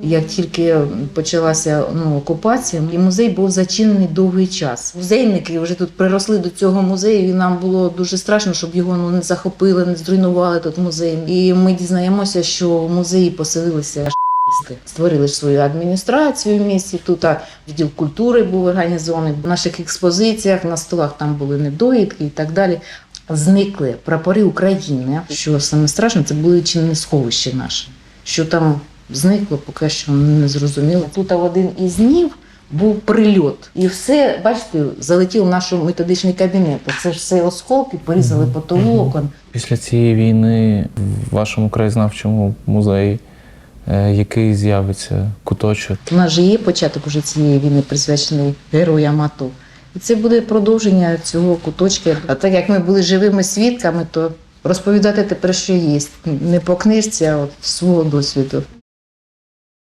Як тільки почалася ну, окупація, і музей був зачинений довгий час. Музейники вже тут приросли до цього музею, і нам було дуже страшно, щоб його ну, не захопили, не зруйнували тут музей. І ми дізнаємося, що в музеї поселилися. Створили ж свою адміністрацію в місті. Тут відділ культури був організований. В наших експозиціях на столах там були недоїдки і так далі. Зникли прапори України. Що саме страшно, це були чи не сховище наше. Що там зникло, поки що не зрозуміло. Тут в один із днів був прильот, і все, бачите, залетів в наш методичний кабінет. Це ж все осколки, порізали потолок. Після цієї війни в вашому краєзнавчому музеї е, який з'явиться куточок? У нас же є початок уже цієї війни, присвячений героям АТО. І це буде продовження цього куточка. А так як ми були живими свідками, то розповідати тепер, що є. Не по книжці, а от свого досвіду.